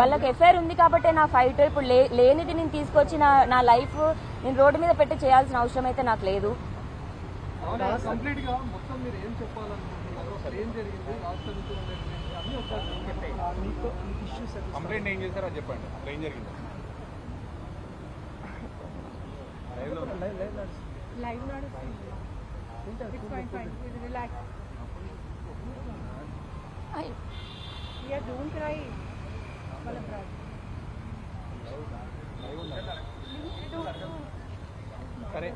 వాళ్ళకి ఎఫ్ఐఆర్ ఉంది కాబట్టి నా ఫైట్ ఇప్పుడు లేనిది నేను తీసుకొచ్చి నా నా లైఫ్ నేను రోడ్డు మీద పెట్టి చేయాల్సిన అవసరం అయితే నాకు లేదు. కంప్లీట్గా మొత్తం మీరు ఏం చెప్పాలనుకుంటున్నారు? అసలు ఏం జరిగింది? రాష్ట్ర ఋతువులు ఏంటి? అన్నీ ఒకసారి మీకు ఇష్యూస్ కంప్లైంట్ ఏం చేశారో అది చెప్పండి. అసలు ఏం జరిగింది? లైవ్లో ఉంది. Live relax ya don't cry సరే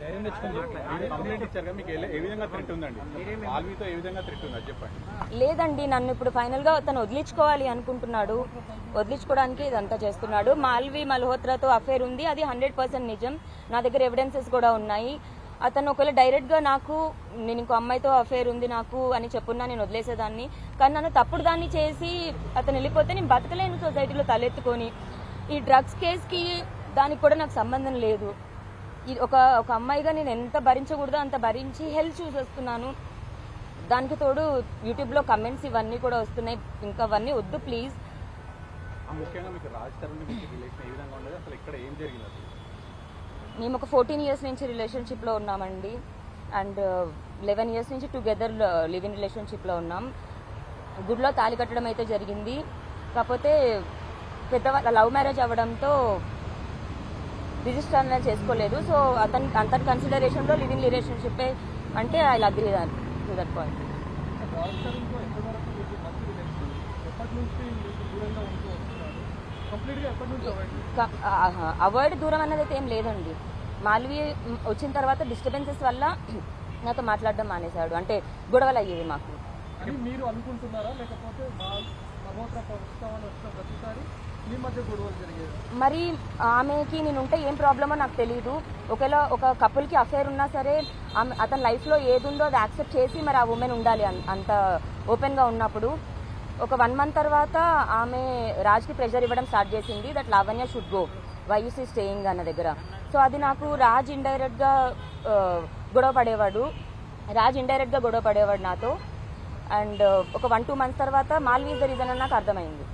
మీరు కంప్లైంట్ ఇచ్చారు మీకు ఏ- ఏ విధంగా థ్రెట్ ఉందండి? ఆల్వీతో ఏ విధంగా థ్రెట్ ఉంది? అది చెప్పండి. లేదండి నన్ను ఇప్పుడు ఫైనల్గా తను వదిలించుకోవాలి అనుకుంటున్నాడు. వదిలించుకోవడానికి ఇదంతా చేస్తున్నాడు. మాల్వి మల్హోత్రాతో అఫేర్ ఉంది. అది హండ్రెడ్ పర్సెంట్ నిజం. నా దగ్గర ఎవిడెన్సెస్ కూడా ఉన్నాయి. అతను ఒకవేళ డైరెక్ట్గా నాకు నేను ఇంకో అమ్మాయితో అఫేర్ ఉంది నాకు అని చెప్పున్నా నేను వదిలేసేదాన్ని. కానీ నన్ను తప్పుడు దాన్ని చేసి అతను వెళ్ళిపోతే నేను బతకలేను సొసైటీలో తలెత్తుకొని. ఈ డ్రగ్స్ కేసుకి దానికి కూడా నాకు సంబంధం లేదు. ఇది ఒక ఒక అమ్మాయిగా నేను ఎంత భరించకూడదో అంత భరించి హెల్త్ చూసేస్తున్నాను. దానికి తోడు యూట్యూబ్లో కమెంట్స్ ఇవన్నీ కూడా వస్తున్నాయి. ఇంకా అవన్నీ వద్దు ప్లీజ్ ముఖ్యంగా మీకు రాజ్ తరుణ్ రిలేషన్ ఏ విధంగా ఉండదు? అసలు ఇక్కడ ఏం జరిగింది? మేము ఒక ఫోర్టీన్ ఇయర్స్ నుంచి రిలేషన్షిప్లో ఉన్నామండి. అండ్ uh, లెవెన్ ఇయర్స్ నుంచి టుగెదర్ uh, లివ్ ఇన్ రిలేషన్షిప్లో ఉన్నాం. గుడిలో తాళి కట్టడం అయితే జరిగింది. కాకపోతే పెద్ద లవ్ మ్యారేజ్ అవ్వడంతో రిజిస్టర్ అనేది చేసుకోలేదు. సో అతని అతని కన్సిడరేషన్లో లివ్ ఇన్ రిలేషన్షిప్ అంటే I agree to that point. Avoid దూరం అన్నది అయితే ఏం లేదండి. మాల్వి వచ్చిన తర్వాత డిస్టర్బెన్సెస్ వల్ల నాతో మాట్లాడడం మానేశాడు. అంటే గొడవలు అయ్యేవి మాకు మీరు అనుకుంటున్నారా? లేకపోతే మరి ఆమెకి నేను ఉంటే ఏం ప్రాబ్లమో నాకు తెలియదు ఒకవేళ ఒక కపుల్కి అఫేర్ ఉన్నా సరే ఆమె అతని లైఫ్లో ఏది ఉందో అది యాక్సెప్ట్ చేసి మరి ఆ ఉమెన్ ఉండాలి అంత ఓపెన్గా ఉన్నప్పుడు. ఒక వన్ మంత్ తర్వాత ఆమె రాజ్కి ప్రెషర్ ఇవ్వడం స్టార్ట్ చేసింది దట్ లావణ్య షుడ్ గో వైయూసీ స్టేయింగ్ అన్న దగ్గర? సో అది నాకు రాజ్ ఇండైరెక్ట్గా గొడవ పడేవాడు. రాజ్ ఇండైరెక్ట్గా గొడవ పడేవాడు నాతో. అండ్ ఒక వన్ టూ మంత్స్ తర్వాత మాల్వీ ద రీజన్ అని నాకు అర్థమైంది.